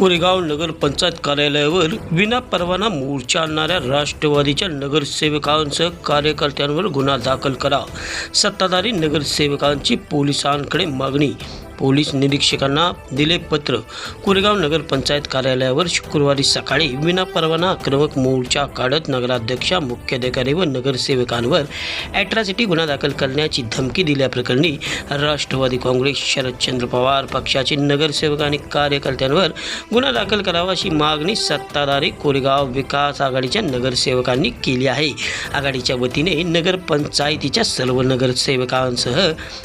कोरेगाव नगरपंचायत कार्यालयावर विनापरवाना मोर्चा आणणाऱ्या राष्ट्रवादीच्या नगरसेवकांसह कार्यकर्त्यांवर गुन्हा दाखल करा. सत्ताधारी नगरसेवकांची पोलिसांकडे मागणी पोलीस निरीक्षकांना दिले पत्र. कोरेगाव नगरपंचायत कार्यालयावर शुक्रवारी सकाळी विनापरवाना आक्रमक मोर्चा काढत नगराध्यक्षा मुख्याधिकारी व नगरसेवकांवर ॲट्रॉसिटी गुन्हा दाखल करण्याची धमकी दिल्याप्रकरणी राष्ट्रवादी काँग्रेस शरदचंद्र पवार पक्षाचे नगरसेवक आणि कार्यकर्त्यांवर गुन्हा दाखल करावा अशी मागणी सत्ताधारी कोरेगाव विकास आघाडीच्या नगरसेवकांनी केली आहे. आघाडीच्या वतीने नगरपंचायतीच्या सर्व नगरसेवकांसह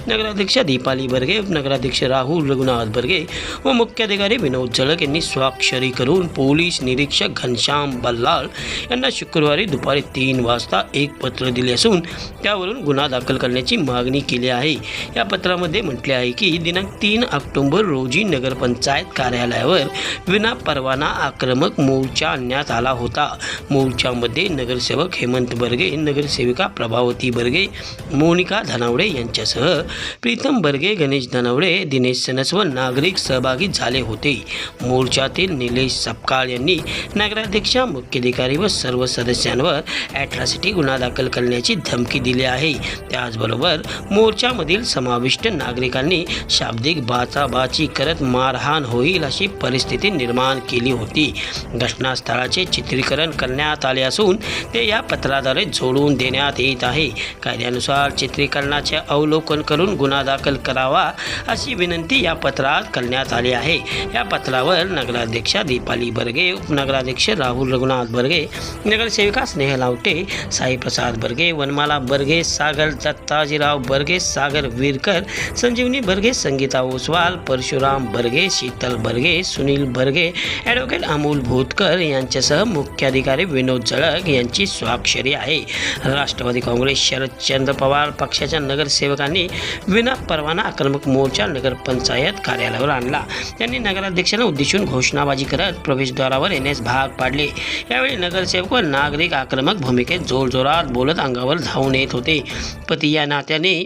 नगराध्यक्ष दीपाली बर्गे नगराध्यक्ष राहुल रघुनाथ बर्गे व मुख्याधिकारी विनोद झळक यांनी स्वाक्षरी करून पोलीस निरीक्षक घनश्याम बल्लाळ यांना शुक्रवारी दुपारी तीन वाजता एक पत्र दिले असून त्यावरून गुन्हा दाखल करण्याची मागणी केली आहे. या पत्रामध्ये म्हटले आहे की दिनांक तीन ऑक्टोबर रोजी नगरपंचायत कार्यालयावर विना परवाना आक्रमक मोर्चा आणण्यात आला होता. मोर्चामध्ये नगरसेवक हेमंत बर्गे नगरसेविका प्रभावती बर्गे मोनिका धनावडे यांच्यासह प्रीतम बर्गे गणेश धनावडे दिनेश सनस नागरिक सहभागी झाले होते. मोर्चातील निलेश सपकाळ यांनी नगराध्यक्ष मुख्याधिकारी व सर्व सदस्यांवर ॲट्रॉसिटी गुन्हा दाखल करण्याची धमकी दिली आहे. त्याचबरोबर मोर्चामधील समाविष्ट नागरिकांनी शाब्दिक बाचाबाची करत मारहाण होईल अशी परिस्थिती निर्माण केली होती. घटनास्थळाचे चित्रीकरण करण्यात आले असून ते या पत्राद्वारे जोडून देण्यात येत आहे. कायद्यानुसार चित्रीकरणाचे अवलोकन करून गुन्हा दाखल करावा अशी विनंती या पत्रात करण्यात आली आहे. या पत्रावर नगराध्यक्षा दीपाली बर्गे उपनगराध्यक्ष राहुल रघुनाथ बर्गे नगरसेविका स्नेह लावटे साईप्रसाद बर्गे वनमाला बर्गे सागर दत्ताजीराव बर्गे सागर विरकर संजीवनी बर्गे संगीता ओसवाल परशुराम बर्गे शीतल बर्गे सुनील बर्गे ॲडव्होकेट अमोल भोतकर यांच्यासह मुख्याधिकारी विनोद जळक यांची स्वाक्षरी आहे. राष्ट्रवादी काँग्रेस शरदचंद्र पवार पक्षाच्या नगरसेवकांनी विनापरवाना आक्रमक मोर्चा नगरपंचायत कार्यालयावर आणला. त्यांनी नगराध्यक्षांना उद्देशून घोषणाबाजी करत प्रवेशद्वारावर येण्यास भाग पाडले. यावेळी नगरसेवक व नागरिक आक्रमक भूमिकेत जोरजोरात बोलत अंगावर धावून येत होते. पती या नात्याने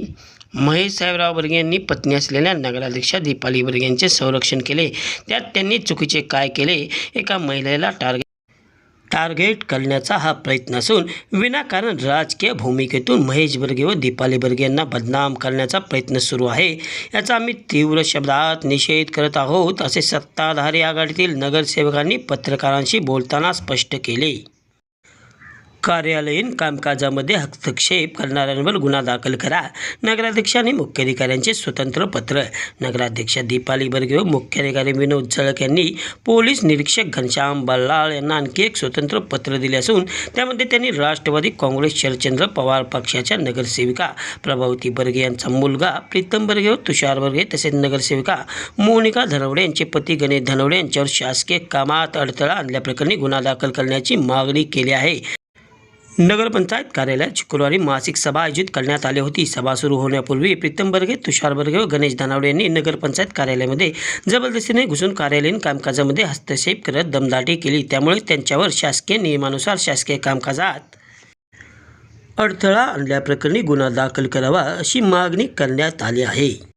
महेश साहेबराव बर्गे यांनी पत्नी असलेल्या नगराध्यक्षा दीपाली बर्गे यांचे संरक्षण केले. त्यात त्यांनी चुकीचे काय केले एका महिलेला टार्गेट टार्गेट करण्याचा हा प्रयत्न असून विनाकारण राजकीय भूमिकेतून महेश बर्गे व दीपाली बर्गे यांना बदनाम करण्याचा प्रयत्न सुरू आहे. याचा आम्ही तीव्र शब्दात निषेध करत आहोत असे सत्ताधारी आघाडीतील नगरसेवकांनी पत्रकारांशी बोलताना स्पष्ट केले. कार्यालयीन कामकाजामध्ये हस्तक्षेप करणाऱ्यांवर गुन्हा दाखल करा. नगराध्यक्ष आणि मुख्याधिकाऱ्यांचे स्वतंत्र पत्र. नगराध्यक्ष दीपाली बर्गे व मुख्याधिकारी विनोद जळक यांनी पोलीस निरीक्षक घनश्याम बल्लाळ यांना आणखी एक स्वतंत्र पत्र दिले असून त्यामध्ये त्यांनी राष्ट्रवादी काँग्रेस शरदचंद्र पवार पक्षाच्या नगरसेविका प्रभावती बर्गे यांचा मुलगा प्रीतम बर्गे व तुषार बर्गे तसेच नगरसेविका मोनिका धनवडे यांचे पती गणेश धनवडे यांच्यावर शासकीय कामात अडथळा आणल्याप्रकरणी गुन्हा दाखल करण्याची मागणी केली आहे. नगरपंचायत कार्यालयात शुक्रवारी मासिक सभा आयोजित करण्यात आली होती. सभा सुरू होण्यापूर्वी प्रीतम बर्गे तुषार बर्गे व गणेश दानावडे यांनी नगरपंचायत कार्यालयामध्ये जबरदस्तीने घुसून कार्यालयीन कामकाजामध्ये हस्तक्षेप करत दमदाटी केली. त्यामुळे त्यांच्यावर शासकीय नियमानुसार शासकीय कामकाजात अडथळा आणल्याप्रकरणी गुन्हा दाखल करावा अशी मागणी करण्यात आली आहे.